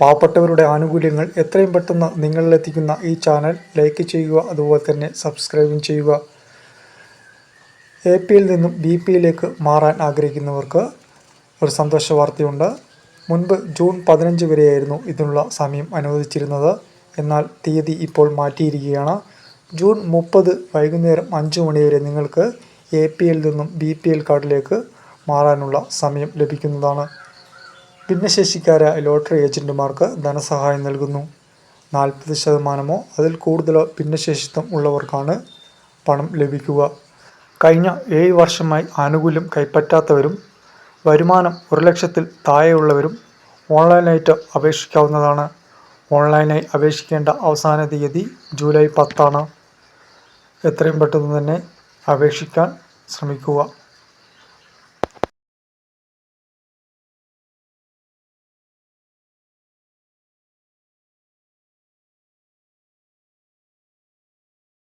പാവപ്പെട്ടവരുടെ ആനുകൂല്യങ്ങൾ എത്രയും പെട്ടെന്ന് നിങ്ങളിലെത്തിക്കുന്ന ഈ ചാനൽ ലൈക്ക് ചെയ്യുക അതുപോലെ തന്നെ സബ്സ്ക്രൈബും ചെയ്യുക. എ പിയിൽ നിന്നും ബി പിയിലേക്ക് മാറാൻ ആഗ്രഹിക്കുന്നവർക്ക് ഒരു സന്തോഷ വാർത്തയുണ്ട്. മുൻപ് ജൂൺ പതിനഞ്ച് വരെയായിരുന്നു ഇതിനുള്ള സമയം അനുവദിച്ചിരുന്നത്. എന്നാൽ തീയതി ഇപ്പോൾ മാറ്റിയിരിക്കുകയാണ്. ജൂൺ മുപ്പത് വൈകുന്നേരം അഞ്ച് മണിവരെ നിങ്ങൾക്ക് എ പി എൽ നിന്നും ബി പി എൽ കാർഡിലേക്ക് മാറാനുള്ള സമയം ലഭിക്കുന്നതാണ്. ഭിന്നശേഷിക്കാരായ ലോട്ടറി ഏജന്റുമാർക്ക് ധനസഹായം നൽകുന്നു. നാൽപ്പത് ശതമാനമോ അതിൽ കൂടുതലോ ഭിന്നശേഷിത്വം ഉള്ളവർക്കാണ് പണം ലഭിക്കുക. കഴിഞ്ഞ ഏഴ് വർഷമായി ആനുകൂല്യം കൈപ്പറ്റാത്തവരും വരുമാനം ഒരു ലക്ഷത്തിൽ താഴെയുള്ളവരും ഓൺലൈനായിട്ട് അപേക്ഷിക്കാവുന്നതാണ്. ഓൺലൈനായി അപേക്ഷിക്കേണ്ട അവസാന തീയതി ജൂലൈ പത്താണ്. എത്രയും പെട്ടെന്ന് തന്നെ അപേക്ഷിക്കാൻ ശ്രമിക്കുക.